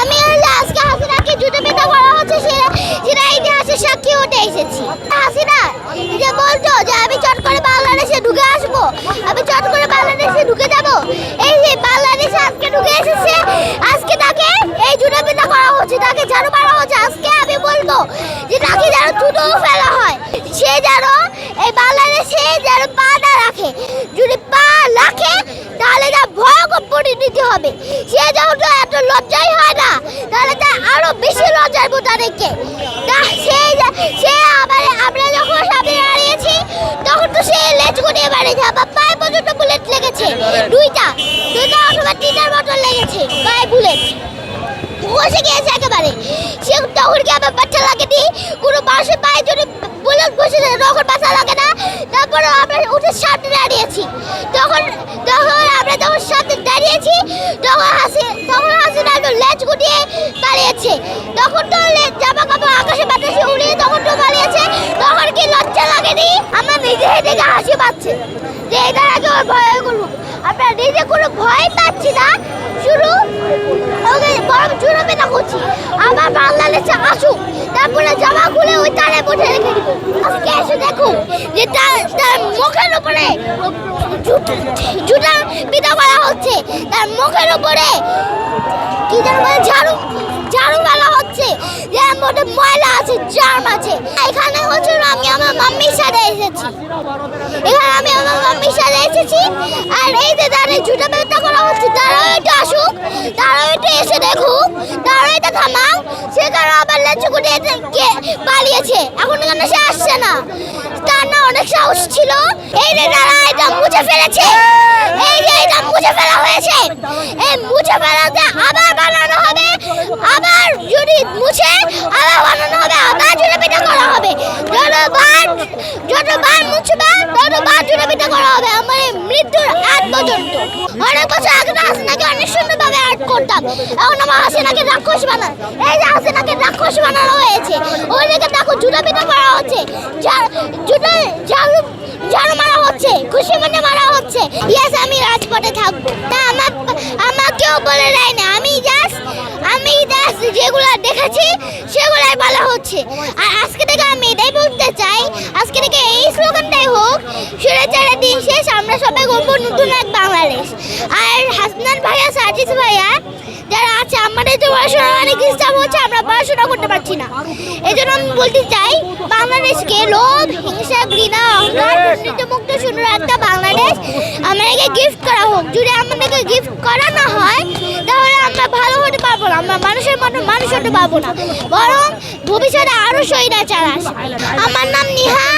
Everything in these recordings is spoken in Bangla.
আমি আজকে হাসিনাকে জুতো পেটা করা হচ্ছে সেটা ইতিহাসের সাক্ষী হতে এসেছি। হাসিনা যে বলতো যে আমি চট করে বাংলাদেশে ঢুকে আসব, আমি চট করে বাংলাদেশে ঢুকে যাব? এই যে বাংলাদেশে আজকে ঢুকে এসেছে, আজকে তাকে এই জুতো পেটা করা হচ্ছে, তাকে ঝাড়ু মারা হচ্ছে। আজকে আমি বলব যে তাকে যেন থুতো ফেলা হয়, সে যেন এই বাংলাদেশে যেন পা না রাখে। যদি পা ভয়ঙ্কর পরিণতি হবে। সে যখন এত লজ্জাই হয় না, তাহলে তার আরও বেশি লজ্জার তাদেরকে তা সে সে আবার আমরা যখন সামনে দাঁড়িয়েছি, তখন তো সে লেজ গুটিয়ে বাড়িয়েছে আবার পায়ে পর্যন্ত বুলেট লেগেছে। দুইটা দুইটা অথবা তিনটার মতো লেগেছে, পায়ে বুলেট বসে গিয়েছে একেবারে। সে তখন কি আবার বাচ্চা লাগেনি? কোনো মানুষের পায়ে যদি বুলেট বসে তখন বাচ্চা লাগে না। তারপরে আমরা উঠে সামনে দাঁড়িয়েছি। তখন তখন দাঁড়িয়েছি তখন হাসি তখন হাসি না লেজ গুটিয়ে পালিয়েছে। তখন তো লেজ জামা কাপড় আকাশে বাতাসে উড়িয়ে তখন তো পালিয়েছে। তখন কি লজ্জা লাগেনি? আমার নিজে থেকে হাসি পাচ্ছে। যে এটার আগে ওর ভয় করব আমরা নিজে কোনো ভয় পাচ্ছি না। শুরু ওকে বরং চুরো পেটা করছি আবার বাংলাদেশে আসুক তারপরে জামা খুলে ওই তারে বসে রেখে দিব আজকে এসে দেখুন যে তার তার মুখের উপরে জুতা পিতা করা হচ্ছে। তার মুখের উপরে কি ঝাড়ু ঝাড়ু ফেলা হচ্ছে। যে মধ্যে ময়লা আছে জার্ম আছে। এখানে হচ্ছে আমি আমার মাম্মির সাথে এসেছি। এখানে আমি আমার মাম্মির সাথে এসেছি। আর এই যে তাদের জুতা ব্যবস্থা করা হচ্ছে তারাও একটু আসুক তারাও একটু এসে দেখুক তারাও এটা থামাও সে কারণ আবার লেচু কুটে পালিয়েছে। এখন এখানে সে আসছে না। অনেক সাহস ছিল। এই যে তারা এটা মুছে ফেলেছে। এই যে এটা মুছে ফেলা হয়েছে। এই মুছে ফেলাতে আবার বানানো হবে। আবার যদি মুছে, আবার বানানো হবে। আবার জুড়ে পিঠা করা হবে। যতবার যতবার মুছবে, ততবার জুড়ে পিঠা করা হবে। আমার মৃত্যুর আগ পর্যন্ত। অনেক বছর আগে হাসিনাকে অনেক সুন্দরভাবে আর্ট করতাম। এখন আমার হাসিনাকে রাক্ষস বানান এই যে হাসিনাকে রাক্ষস বানানো হয়েছে। ওই দিকে দেখো জুড়ে পিঠা করা হচ্ছে। জুড়ে ঝাড়ু ঝাড়ু মারা হচ্ছে খুশি মনে মারা হচ্ছে। ইয়েস আমি রাজপথে থাকব। তা আমার আমাকেও বলে দেয় না। আমি জাস্ট আমি জাস্ট যেগুলো দেখেছি, সেগুলাই বলা হচ্ছে। আর আজকে থেকে আমি এটাই বলতে চাই, আজকে থেকে এই স্লোগানটাই হোক সুরেচারের দিন শেষ, আমরা সবাই গর্ব নতুন এক বাংলাদেশ। আর হাসনান ভাইয়া, সাজিদ ভাইয়া, যারা আছে, আমাদের তো পড়াশোনা অনেক ডিস্টার্ব হচ্ছে, আমরা পড়াশোনা করতে পারছি না। এই জন্য আমি বলতে চাই, বাংলাদেশকে লোভ, হিংসা সুন্দর একটা বাংলাদেশ, আমাদেরকে গিফট করা হোক। যদি আমাদেরকে গিফট করা না হয়, তাহলে আমরা ভালো হতে পারব না। আমরা মানুষের মতো মানুষ হতে পারব না। বরং ভবিষ্যতে আরও শহীদাচার আসে আমার নাম নিহা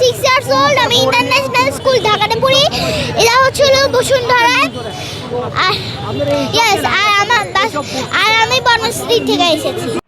সিক্স ইয়ার্স ওল্ড আমি ইন্টারন্যাশনাল স্কুল ঢাকাতে পড়ি। এটা হচ্ছিল বসুন্ধরায়। আর ইয়েস আর আমার আর আমি বনশ্রী থেকে এসেছি।